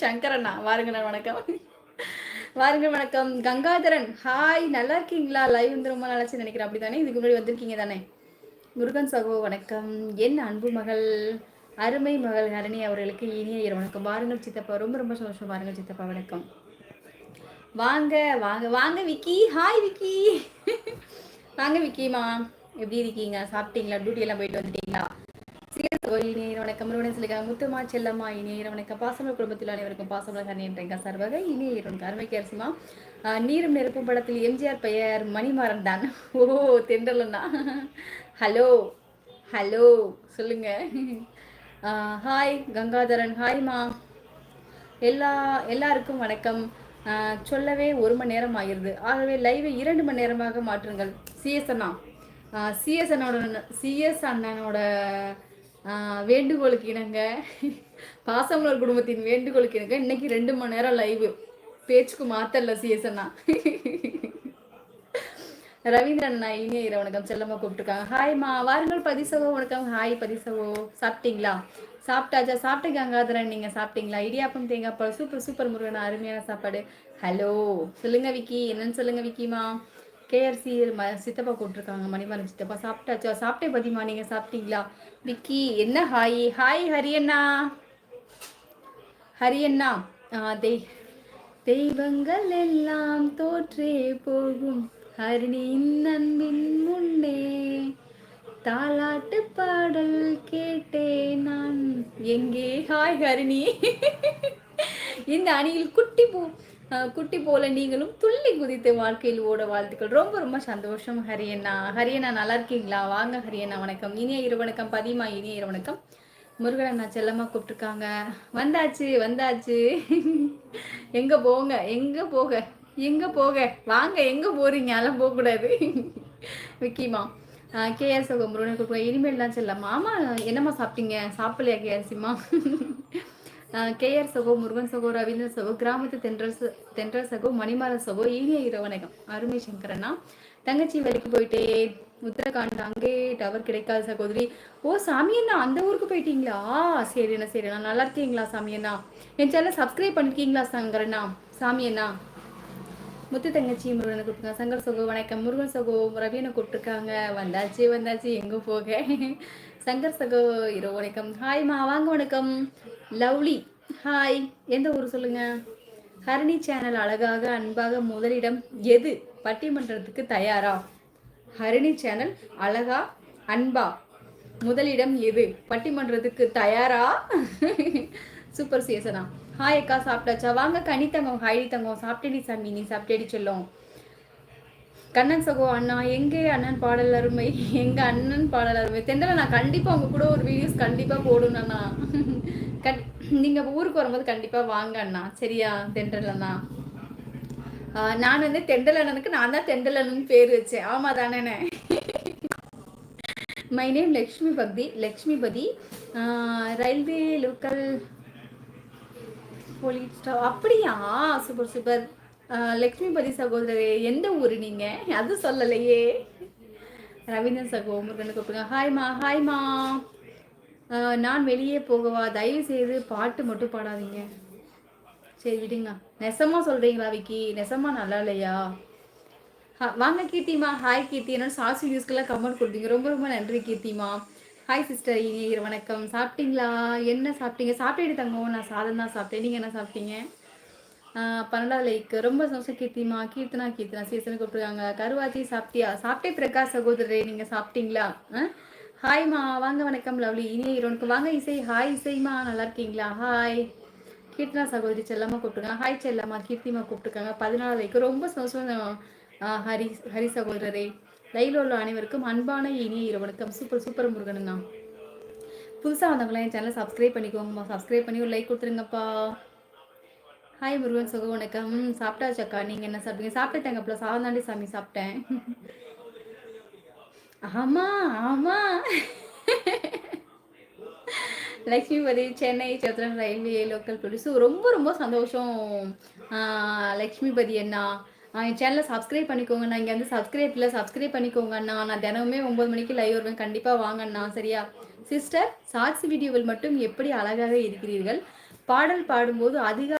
சங்கரண்ணா வாருங்க வணக்கம். வாருங்க வணக்கம். கங்காதரன் ஹாய் நல்லா இருக்கீங்களா? லைவ் வந்து ரொம்ப நல்லாச்சு நினைக்கிறேன். அப்படி தானே இதுக்கு முன்னாடி வந்திருக்கீங்க தானே? முருகன் சகோ வணக்கம். என் அன்பு மகள் அருமை மகள் ஹரணி அவர்களுக்கு இனிய வணக்கம். வாருங்கள் சித்தப்பா ரொம்ப ரொம்ப சந்தோஷம். வாருங்கள் சித்தப்பா வணக்கம். வாங்க வாங்க வாங்க விக்கி. ஹாய் விக்கி. வாங்க விக்கிமா எப்படி இருக்கீங்க? சாப்பிட்டீங்களா? டியூட்டி எல்லாம் போயிட்டு வந்துட்டீங்களா? இனிய வணக்கம் முருகன் முத்துமா செல்லம்மா இனிய வணக்கம். பாசமல குடும்பத்தில் அனைவருக்கும் பாசமல கண்ணியன்றங்க சர்வக இனிய வணக்கம் அருமைக்கு அரசிமா நீரும் நெருப்பும் படத்தில் எம்ஜிஆர் பெயர் மணிமாறன் தான். ஓ தெண்டலண்ணா ஹலோ ஹலோ சொல்லுங்க. ஹாய் கங்காதரன். ஹாய்மா எல்லா எல்லாருக்கும் வணக்கம். சொல்லவே ஒரு மணி நேரம் ஆகிருது ஆகவே லைவை இரண்டு மணி நேரமாக மாற்றுங்கள். சிஎஸ் அண்ணா. சிஎஸ் அண்ணோட சிஎஸ் அண்ணனோட வேண்டுகோளுக்கு இணங்க. பாசமலர் குடும்பத்தின் வேண்டுகோளுக்கு இணங்க. இன்னைக்கு ரெண்டு மணி நேரம் லைவு பேச்சுக்கு மாத்தல சிஎஸ் அண்ணா ரவீந்திரன் அண்ணா இனிய இரவு வணக்கம். செல்லம்மா கூப்பிட்டுருக்காங்க. ஹாய்மா வாருங்கள் பதிசவோ வணக்கம். ஹாய் பதிசவோ. சாப்பிட்டீங்களா? சாப்பிட்டாச்சா? சாப்பிட்டு கங்காதரன் நீங்கள் சாப்பிட்டீங்களா? இடியாப்பம் தேங்காய் பால் சூப்பர் சூப்பர் முருகன் அருமையான சாப்பாடு. ஹலோ சொல்லுங்க விக்கி. என்னன்னு சொல்லுங்க விக்கிமா? கேஆர்சி ம சித்தப்பா கூப்பிட்ருக்காங்க மணிமரன் சித்தப்பா. சாப்பிட்டாச்சா? சாப்பிட்டே பதிமா நீங்கள் சாப்பிட்டீங்களா? விக்கி என்ன ஹாய்? ஹாய் ஹரியண்ணா. ஹரியண்ணா. தெய் தெய்வங்கள் எல்லாம் தோற்றே போகும். ஹரிணியின் அன்பின் முன்னே தாலாட்டு பாடல் கேட்டேன் நான். எங்கே? ஹாய் ஹரிணி. இந்த அணியில் குட்டி பூ குட்டி போல நீங்களும் துள்ளி குதித்து வாழ்க்கையில் ஓட வாழ்த்துக்கள். ரொம்ப ரொம்ப சந்தோஷம் ஹரியண்ணா. ஹரியண்ணா நல்லா இருக்கீங்களா? வாங்க ஹரியண்ணா வணக்கம். இனிய இரவணக்கம் பதிமா இனிய இரவணக்கம் முருகன் அண்ணா செல்லம்மா கூப்பிட்டுருக்காங்க. வந்தாச்சு வந்தாச்சு. எங்க போங்க எங்க போக எங்க போக? வாங்க எங்க போறீங்க? அதெல்லாம் போகக்கூடாது. விக்கிமா கேஆர் சோகம் முருகனை கூப்பிடுவேன் இனிமேல் தான் செல்லம்மா. மாமா என்னம்மா சாப்பிட்டீங்க? சாப்பிடலையா கேஆர்சிம்மா கேஆர் சகோ முருகன் சகோ ரவீந்திர சகோ கிராமத்து தென்றல் தென்றல் சகோ மணிமால சகோ ஈனிய இரவணகம் அருமை சங்கரண்ணா. தங்கச்சி வேலைக்கு போயிட்டே உத்தரகாண்ட் அங்கே டவர் கிடைக்காத சகோதரி ஓ சாமி அண்ணா அந்த ஊருக்கு போயிட்டீங்களா? சரிண்ணா சரிண்ணா நல்லா இருக்கீங்களா சாமி அண்ணா என் சேனல் சப்ஸ்கிரைப் பண்ணிருக்கீங்களா சங்கரண்ணா? சாமி அண்ணா முத்து தங்கச்சி முருகனை கூப்பிட்டுருக்காங்க. சங்கர் சகோ வணக்கம். முருகன் சகோ ரவியனை கூப்பிட்டுருக்காங்க. வந்தாச்சு வந்தாச்சு எங்கே போக. சங்கர் சகோ இரவு வணக்கம். ஹாய்மா வாங்க வணக்கம். லவ்லி ஹாய் எந்த ஊர் சொல்லுங்க? ஹரணி சேனல் அழகாக அன்பாக முதலிடம் எது? பட்டிமன்றத்துக்கு தயாரா? ஹரிணி சேனல் அழகா அன்பா முதலிடம் எது? பட்டிமன்றத்துக்கு தயாரா? சூப்பர் சேசனா ஹாய் அக்கா சாப்பிட்டாச்சா? வாங்க கனி தங்கம் ஹாய் தங்கம் சாப்பிட்டேடி சாமி நீ சாப்பிட்டேடி சொல்லும். கண்ணன் சகோ அண்ணா எங்கே அண்ணன் பாடல் அருமை? எங்க அண்ணன் பாடல் அருமை? தெண்டல நான் கண்டிப்பா உங்க கூட ஒரு வீடியோஸ் கண்டிப்பா போடணும்ண்ணா கண் நீங்க ஊருக்கு வரும்போது கண்டிப்பா வாங்க அண்ணா. சரியா தென்றல் அண்ணா? நான் வந்து தெண்டல் அண்ணனுக்கு நான் தான் தெண்டல் அண்ணன் பேர் வச்சேன். ஆமா தானே மை நேம் லக்ஷ்மி பக்தி லக்ஷ்மிபதி. ரயில்வே லோக்கல் போலீஸ் அப்படியா? சூப்பர் சூப்பர் லக்ஷ்மிபதி சகோதரரே எந்த ஊர் நீங்கள் அது சொல்லலையே. ரவீந்திரன் சகோ முருகன் கூப்பிடுங்க ஹாய்மா ஹாய்மா நான் வெளியே போகவா? தயவு செய்து பாட்டு மட்டும் பாடாதீங்க. சரி விடுங்க. நெசமாக சொல்கிறீங்களா விக்கி? நெசமா நல்லா இல்லையா? வாங்க கீர்த்திமா. ஹாய் கீர்த்தி. என்னோட சாசி நியூஸ்க்கெல்லாம் கமெண்ட் கொடுத்தீங்க. ரொம்ப ரொம்ப நன்றி கீர்த்திமா. ஹாய் சிஸ்டர் இனியர் வணக்கம். சாப்பிட்டீங்களா? என்ன சாப்பிட்டீங்க? சாப்பிட்டுட்டு தங்கம். நான் சாதம் தான் சாப்பிட்டேன். நீங்கள் என்ன சாப்பிட்டீங்க? பன்னெண்டாவது லைக் ரொம்ப சந்தோஷம் கீர்த்திமா. கீர்த்தனா கீர்த்தனா. சீசன் கூப்பிட்டுருக்காங்க. கருவாச்சி சாப்பிட்டியா? சாப்பிட்டே பிரகாஷ் சகோதரரே. நீங்கள் சாப்பிட்டீங்களா? ஹாய்மா வாங்க வணக்கம் லவ்லி. இனிய இரவனுக்கு வாங்க இசை. ஹாய் இசைமா நல்லா இருக்கீங்களா? ஹாய் கீர்த்தனா சகோதரி செல்லம்மா கூப்பிட்டுருக்காங்க. ஹாய் செல்லம்மா. கீர்த்திமா கூப்பிட்டுருக்காங்க. பதினாலு லைக் ரொம்ப சந்தோஷம் ஹரி ஹரி சகோதரரே. லைவ்ல உள்ள அனைவருக்கும் அன்பான இனிய இரவணக்கம் சூப்பர் சூப்பர் முருகன் தான் புதுசாக வந்தவங்களாம் என் சேனலை சப்ஸ்கிரைப் பண்ணிக்கோங்கம்மா. சப்ஸ்கிரைப் பண்ணி ஒரு லைக் கொடுத்துருங்கப்பா. ஹாய் முருகன் சுக வணக்கம். சாப்பிட்டாச்சக்கா நீங்கள் என்ன சாப்பிட்டீங்க? சாப்பிட்டேங்க அப்போ சாந்தாண்டி சாமி சாப்பிட்டேன். ஆமா ஆமா. லக்ஷ்மிபதி சென்னை சத்திரன் ரயில்வே லோக்கல் போலீஸ் ரொம்ப ரொம்ப சந்தோஷம். லக்ஷ்மிபதி அண்ணா. என் சேனலை சப்ஸ்கிரைப் பண்ணிக்கோங்க. நான் இங்கே வந்து சப்ஸ்கிரைப் இல்லை சப்ஸ்கிரைப் பண்ணிக்கோங்க அண்ணா நான் தினமுமே ஒம்பது மணிக்கு லைவ் வருவேன். கண்டிப்பாக வாங்கண்ணா சரியா? சிஸ்டர் சாட்சி வீடியோவில் மட்டும் எப்படி அழகாக இருக்கிறீர்கள்? பாடல் பாடும்போது அதிக